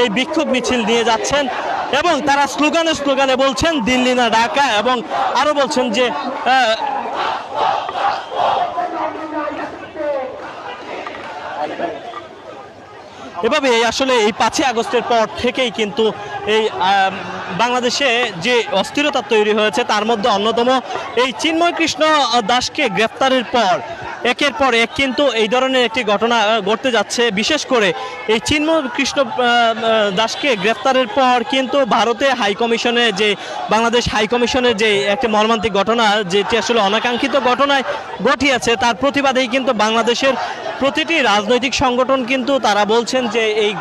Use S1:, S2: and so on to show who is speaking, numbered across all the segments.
S1: এই বিক্ষোভ মিছিল নিয়ে যাচ্ছেন এবং তারা স্লোগানে স্লোগানে বলছেন, দিল্লি না ঢাকা, এবং আরও বলছেন যে এভাবে আসলে এই পাঁচই আগস্টের পর থেকেই কিন্তু এই বাংলাদেশে যে অস্থিরতা তৈরি হয়েছে, তার মধ্যে অন্যতম এই চিন্ময় কৃষ্ণ দাসকে গ্রেপ্তারের পর একের পর এক কিন্তু এই ধরনের একটি ঘটনা ঘটতে যাচ্ছে। বিশেষ করে এই চিন্ময় কৃষ্ণ দাসকে গ্রেফতারের পর কিন্তু ভারতে হাই কমিশনে যে, বাংলাদেশ হাই কমিশনের যে একটি মর্মান্তিক ঘটনা, যেটি আসলে অনাকাঙ্ক্ষিত ঘটনায় ঘটিয়েছে, তার প্রতিবাদেই কিন্তু বাংলাদেশের প্রতিটি রাজনৈতিক সংগঠন কিন্তু তারা বলছেন যে এই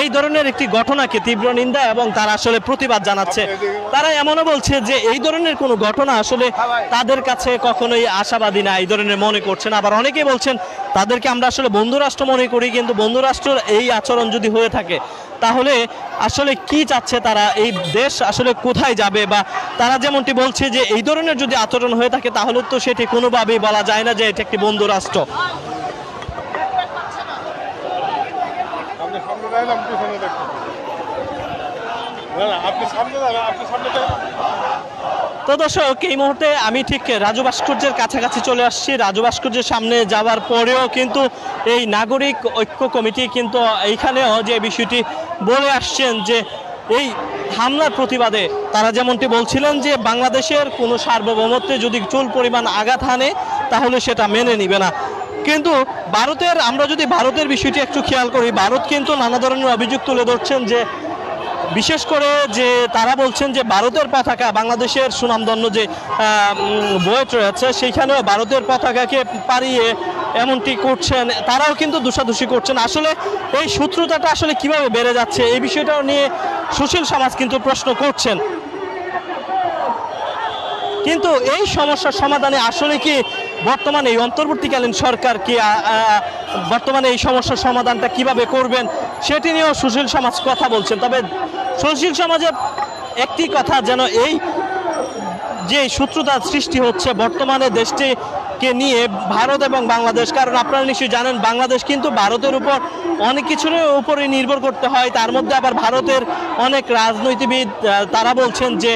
S1: এই ধরনের একটি ঘটনাকে তীব্র নিন্দা এবং তারা আসলে প্রতিবাদ জানাচ্ছে। তারা এমনও বলছে যে এই ধরনের কোনো ঘটনা আসলে তাদের কাছে কখনোই আশাবাদী না, এই ধরনের মনে করছেন আবার অনেকেই বলছেন, তাদেরকে আমরা আসলে বন্ধুরাষ্ট্র মনে করি, কিন্তু বন্ধুরাষ্ট্রের এই আচরণ যদি হয়ে থাকে, তাহলে আসলে কি চাচ্ছে তারা? এই দেশ আসলে কোথায় যাবে? বা তারা যেমনটি বলছে যে এই ধরনের যদি আচরণ হয়ে থাকে, তাহলে তো সেটি কোনোভাবেই বলা যায় না যে এটা একটি বন্ধু
S2: পিছনে না না, আপনি সামনে দেন আপনি সামনে
S1: তো দর্শক, এই মুহূর্তে আমি ঠিক রাজু ভাস্কর্যের কাছাকাছি চলে আসছি। রাজু ভাস্কর্যের সামনে যাওয়ার পরেও কিন্তু এই নাগরিক ঐক্য কমিটি কিন্তু এইখানেও যে বিষয়টি বলে আসছেন যে এই হামলার প্রতিবাদে তারা যেমনটি বলছিলেন যে বাংলাদেশের কোনো সার্বভৌমত্বে যদি চুল পরিমাণ আঘাত হানে, তাহলে সেটা মেনে নিবে না। কিন্তু ভারতের, আমরা যদি ভারতের বিষয়টি একটু খেয়াল করি, ভারত কিন্তু নানা ধরনের অভিযোগ তুলে ধরছেন যে, বিশেষ করে যে তারা বলছেন যে ভারতের পতাকা, বাংলাদেশের সুনামধন্য যে বয়েট রয়েছে, সেইখানেও ভারতের পতাকাকে পারিয়ে এমনটি করছেন, তারাও কিন্তু দোষাদোষি করছেন। আসলে এই শত্রুতাটা আসলে কীভাবে বেড়ে যাচ্ছে, এই বিষয়টাও নিয়ে সুশীল সমাজ কিন্তু প্রশ্ন করছেন। কিন্তু এই সমস্যার সমাধানে আসলে কি বর্তমানে এই অন্তর্বর্তীকালীন সরকার কি বর্তমানে এই সমস্যার সমাধানটা কীভাবে করবেন সেটি নিয়েও সুশীল সমাজ কথা বলছেন। তবে সুশীল সমাজের একটি কথা যেন এই যে শত্রুতার সৃষ্টি হচ্ছে বর্তমানে দেশটিকে নিয়ে ভারত এবং বাংলাদেশ, কারণ আপনারা নিশ্চয়ই জানেন বাংলাদেশ কিন্তু ভারতের উপর অনেক কিছুর উপরে নির্ভর করতে হয়। তার মধ্যে আবার ভারতের অনেক রাজনীতিবিদ তারা বলছেন যে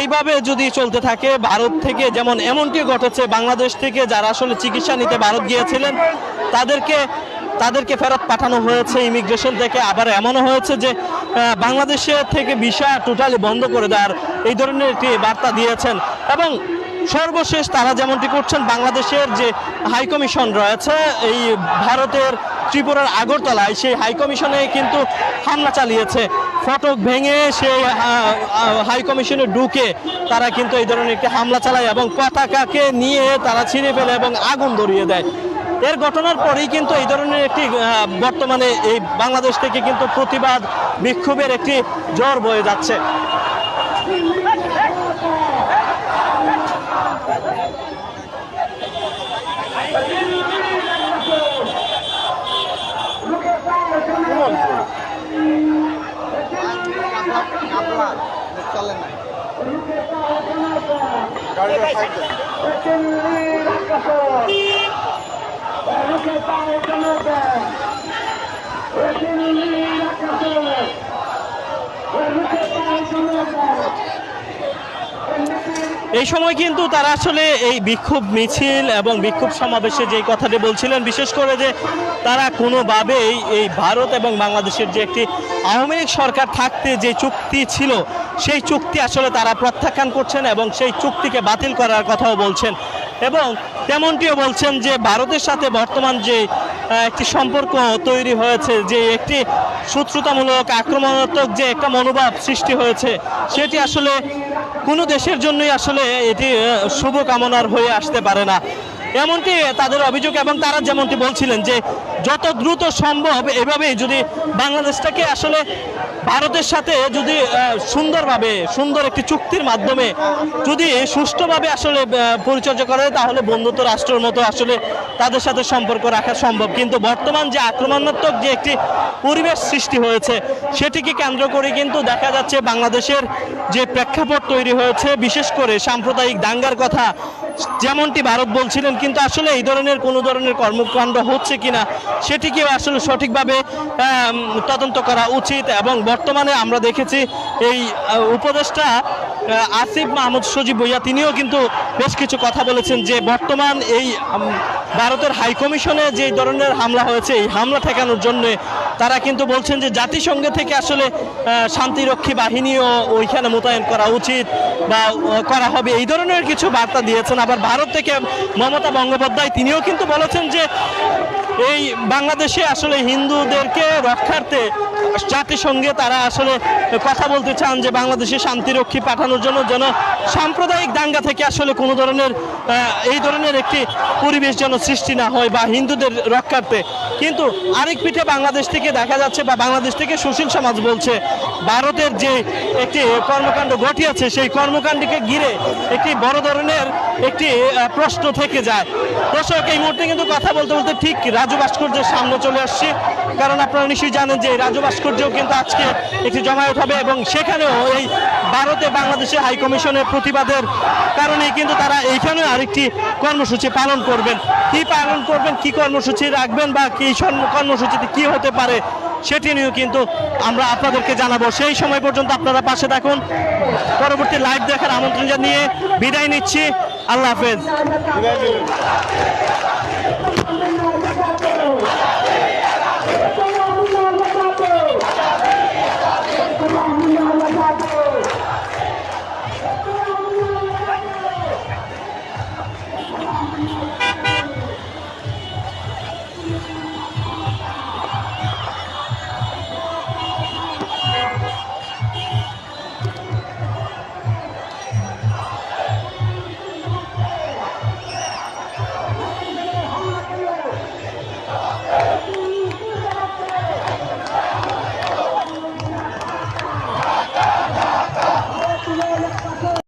S1: এইভাবে যদি চলতে থাকে ভারত থেকে যেমন এমনটি ঘটেছে বাংলাদেশ থেকে যারা আসলে চিকিৎসা নিতে ভারত গিয়েছিলেন তাদেরকে তাদেরকে ফেরত পাঠানো হয়েছে ইমিগ্রেশন থেকে। আবার এমনও হয়েছে যে আহ, বাংলাদেশের থেকে ভিসা টোটালি বন্ধ করে দেওয়ার এই ধরনের একটি বার্তা দিয়েছেন। এবং সর্বশেষ তারা যেমনটি করছেন বাংলাদেশের যে হাই কমিশন রয়েছে এই ভারতের ত্রিপুরার আগরতলায় সেই হাই কমিশনে কিন্তু হামলা চালিয়েছে। ফটক ভেঙে আহ, হাই কমিশনে ঢুকে তারা কিন্তু এই ধরনের একটি হামলা চালায় এবং পতাকাকে নিয়ে তারা ছিঁড়ে ফেলে এবং আগুন ধরিয়ে দেয়। এর ঘটনার পরেই কিন্তু এই ধরনের একটি বর্তমানে এই বাংলাদেশ থেকে কিন্তু প্রতিবাদ বিক্ষোভের একটি জ্বর বয়ে যাচ্ছে। এই সময় কিন্তু তারা আসলে এই বিক্ষোভ মিছিল এবং বিক্ষোভ সমাবেশে যে কথাটি বলছিলেন, বিশেষ করে যে তারা কোনোভাবেই এই ভারত এবং বাংলাদেশের যে একটি আওয়ামী সরকার থাকতে যে চুক্তি ছিল সেই চুক্তি আসলে তারা প্রত্যাখ্যান করছেন এবং সেই চুক্তিকে বাতিল করার কথাও বলছেন। এবং তেমনটিও বলছেন যে ভারতের সাথে বর্তমান যে একটি সম্পর্ক তৈরি হয়েছে যে একটি শত্রুতামূলক আক্রমণাত্মক যে একটা মনোভাব সৃষ্টি হয়েছে সেটি আসলে কোনো দেশের জন্যই আসলে এটি আহ, শুভ কামনার হয়ে আসতে পারে না। এমনটি তাদের অভিযোগ এবং তারা যেমনটি বলছিলেন যে যত দ্রুত সম্ভব এভাবেই যদি বাংলাদেশটাকে আসলে ভারতের সাথে যদি সুন্দরভাবে, সুন্দর একটি চুক্তির মাধ্যমে যদি সুষ্ঠুভাবে আসলে পরিচর্যা করে, তাহলে বন্ধুত্ব রাষ্ট্রের মতো আসলে তাদের সাথে সম্পর্ক রাখা সম্ভব। কিন্তু বর্তমান যে আক্রমণাত্মক যে একটি পরিবেশ সৃষ্টি হয়েছে, সেটিকে কেন্দ্র করে কিন্তু দেখা যাচ্ছে বাংলাদেশের যে প্রেক্ষাপট তৈরি হয়েছে, বিশেষ করে সাম্প্রদায়িক দাঙ্গার কথা যেমনটি ভারত বলছিলেন, কিন্তু আসলে এই ধরনের কোনো ধরনের কর্মকাণ্ড হচ্ছে কিনা সেটিকেও আসলে সঠিকভাবে তদন্ত করা উচিত এবং বর্তমানে আমরা দেখেছি এই উপদেষ্টা আসিফ মাহমুদ সজীব ভুইয়া, তিনিও কিন্তু বেশ কিছু কথা বলেছেন যে বর্তমান এই ভারতের হাইকমিশনে যে ধরনের হামলা হয়েছে, এই হামলা ঠেকানোর জন্য তারা কিন্তু বলছেন যে জাতিসংঘ থেকে আসলে শান্তিরক্ষী বাহিনীও ওইখানে মোতায়েন করা উচিত বা করা হবে। এই ধরনের কিছু বার্তা দিয়েছেন। আবার ভারত থেকে মমতা বন্দ্যোপাধ্যায়, তিনিও কিন্তু বলেছেন যে এই বাংলাদেশে আসলে হিন্দুদেরকে রক্ষার্থে জাতিসংঘে তারা আসলে কথা বলতে চান যে বাংলাদেশে শান্তিরক্ষী পাঠানোর জন্য যেন সাম্প্রদায়িক দাঙ্গা থেকে আসলে কোনো ধরনের এই ধরনের একটি পরিবেশ যেন সৃষ্টি না হয় বা হিন্দুদের রক্ষার্থে কিন্তু আরেক পিঠে বাংলাদেশ থেকে দেখা যাচ্ছে বা বাংলাদেশ থেকে সুশীল সমাজ বলছে, ভারতের যে একটি কর্মকাণ্ড ঘটিয়েছে সেই কর্মকাণ্ডকে ঘিরে একটি বড় ধরনের একটি প্রশ্ন থেকে যায়। দর্শক, এই মুহূর্তে কিন্তু কথা বলতে বলতে ঠিক রাজু ভাস্কর্যের সামনে চলে আসছি। কারণ আপনারা নিশ্চয়ই জানেন যে রাজু ভাস্কর্যও কিন্তু আজকে একটি জমায়েত হবে এবং সেখানেও এই ভারতে বাংলাদেশের হাইকমিশনের প্রতিবাদের কারণেই কিন্তু তারা এইখানেও আরেকটি কর্মসূচি পালন করবেন। কি পালন করবেন, কি কর্মসূচি রাখবেন বা কি কর্মসূচিতে কি হতে পারে, সেটি নিয়েও কিন্তু আমরা আপনাদেরকে জানাব। সেই সময় পর্যন্ত আপনারা পাশে থাকুন। পরবর্তী লাইভ দেখার আমন্ত্রণ জানিয়ে বিদায় নিচ্ছি। আল্লাহ হাফেজ।